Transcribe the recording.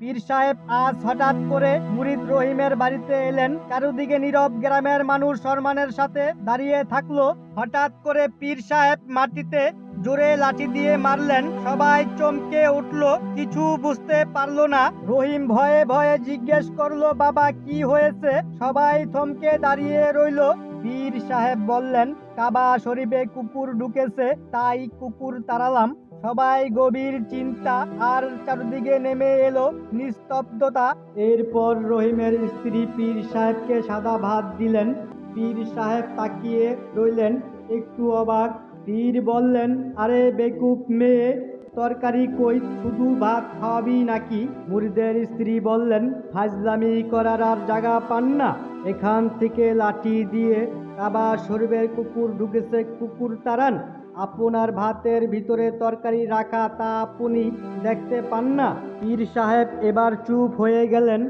পীর সাহেব আজ হঠাৎ করে মুরিদ রহিমের বাড়িতে এলেন। চারুদিকে নীরব গ্রামের মানুষ সম্মানের সাথে দাঁড়িয়ে থাকল। হঠাৎ করে পীর সাহেব মাটিতে জোরে লাঠি দিয়ে মারলেন। সবাই চমকে উঠল। কিছু বুঝতে পারল না। রহিম ভয়ে ভয়ে জিজ্ঞেস করল, বাবা, কি হয়েছে? সবাই থমকে দাঁড়িয়ে রইল। পীর সাহেব বললেন, কাবা শরীফে কুকুর ঢুকেছে, তাই কুকুর তাড়ালাম। সবাই গভীর চিন্তা আর চারদিকে নেমে এলো নিস্তব্ধতা। এরপর রহিমের স্ত্রী পীর সাহেবকে সাদা ভাত দিলেন। পীর সাহেব তাকিয়ে রইলেন, একটু অবাক। পীর বললেন, আরে বেকুব মেয়ে, তরকারি কই? শুধু ভাত খাওয়াবি নাকি? মুরিদের স্ত্রী বললেন, ফাজলামি করার আর জায়গা পান না। এখান থেকে লাঠি দিয়ে কাবা শরীফের কুকুর ঢুকেছে, কুকুর তাড়ান আপনার ভাতের ভিতরে তরকারি রাখা তা আপনি দেখতে পান না। পীর সাহেব এবার চুপ হয়ে গেলেন।